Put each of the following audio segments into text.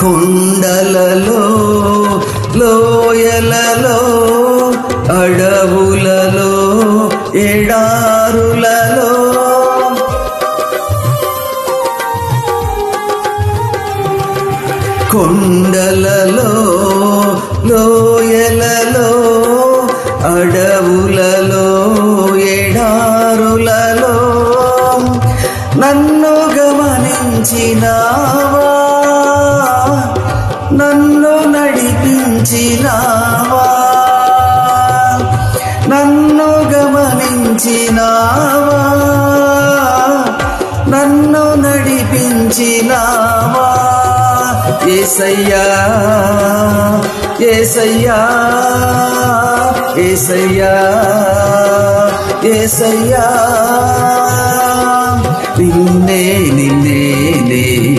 కొండలలో లోయలలో అడవులలో ఎడారులలో. కొండలలో లోయలలో అడ నన్ను నడిపించినావా? నన్ను గమనించినావా? నన్ను నడిపించినావా? ఏసయ్యా ఏసయ్యా ఏసయ్యా ఏసయ్యా. నిన్నే నిన్నే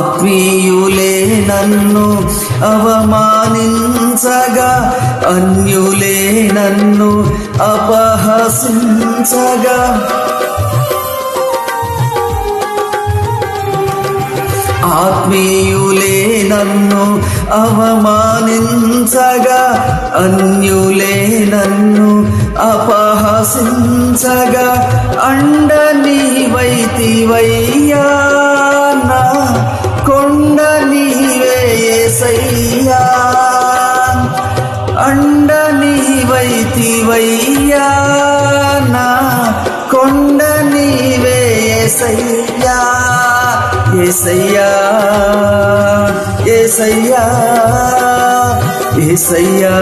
ఆత్మీయులే నన్ను అవమానించగా అన్యులే నన్ను అపహసించగా. ఆత్మీయులే నన్ను అవమానించగా అన్యులే నన్ను అపహసించగా. అండ నీవయ్యా నా కొండ నీవే ఏసయ్యా ఏసయ్యా ఏసయ్యా ఏసయ్యా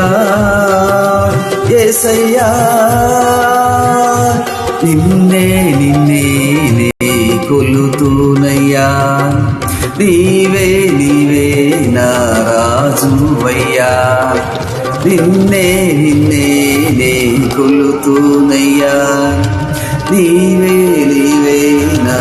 ఏసయ్యా. నిన్నే నిన్నే నే కొలుతూనయ్యా. నీవే నీవే నా రాజువయ్యా. నిన్నే నిన్నే నే కొలుతూనయ్యా. నీవే నీవే నా